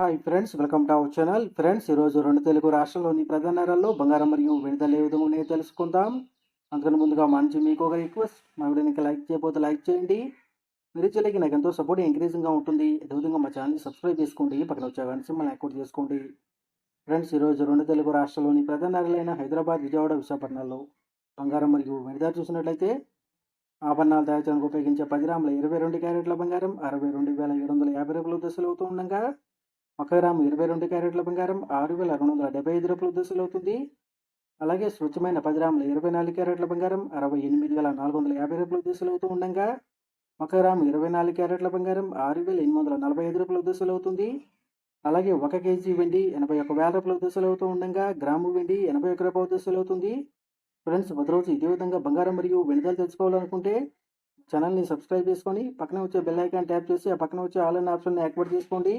Hi friends welcome to our channel. Friends ఈరోజు రెండు తెలుగు రాష్ట్రాల్లోని ప్రధాన నగరాల్లో బంగారం మరియు విడుదల ఏ విధంగా ఉన్నాయో తెలుసుకుందాం. అందుకని ముందుగా మా నుంచి మీకు ఒక రిక్వెస్ట్ మా వీడియోని లైక్ చేయకపోతే లైక్ చేయండి. మీరు చెల్లికి నాకు ఎంతో సపోర్ట్ ఎంకరేజింగ్గా ఉంటుంది. అదేవిధంగా మా ఛానల్ని సబ్స్క్రైబ్ చేసుకోండి. పక్కన వచ్చే కానీ సింబల్ యాక్టివేట్ చేసుకోండి. ఫ్రెండ్స్ ఈరోజు రెండు తెలుగు రాష్ట్రాల్లోని ప్రధాన నగరాలైన హైదరాబాద్ విజయవాడ విశాఖపట్నంలో బంగారం మరియు విడుదల చూసినట్లయితే ఆభరణాలు తయారు చేయడానికి ఉపయోగించే పది గ్రాముల ఇరవై రెండు క్యారెట్ల బంగారం అరవై రెండు వేల ఏడు వందల యాభై రూపాయల దశలు అవుతూ ఉండగా ఒక గ్రాము ఇరవై రెండు క్యారెట్ల బంగారం ఆరు వేల రెండు వందల డెబ్బై ఐదు రూపాయల దశలు అవుతుంది. అలాగే స్వచ్ఛమైన పది గ్రాముల ఇరవై నాలుగు క్యారెట్ల బంగారం అరవై ఎనిమిది వేల నాలుగు వందల యాభై రూపాయల దశలు అవుతూ ఉండగా ఒక గ్రాము ఇరవై నాలుగు క్యారెట్ల బంగారం ఆరు వేల ఎనిమిది వందల నలభై ఐదు రూపాయల దశలు అవుతుంది. అలాగే ఒక కేజీ వెండి ఎనభై ఒక వేల రూపాయల దశలు అవుతూ ఉండగా గ్రాము వెండి ఎనభై ఒక రూపాయల దశలు అవుతుంది. ఫ్రెండ్స్ ప్రతిరోజు ఇదే విధంగా బంగారం మరియు వెనుదలు తెలుసుకోవాలనుకుంటే ఛానల్ని సబ్స్క్రైబ్ చేసుకొని పక్కన వచ్చే బెల్ ఐకాన్ ట్యాప్ చేసి ఆ పక్కన వచ్చే ఆల్ అనే ఆప్షన్ని యాక్టివేట్ చేసుకోండి.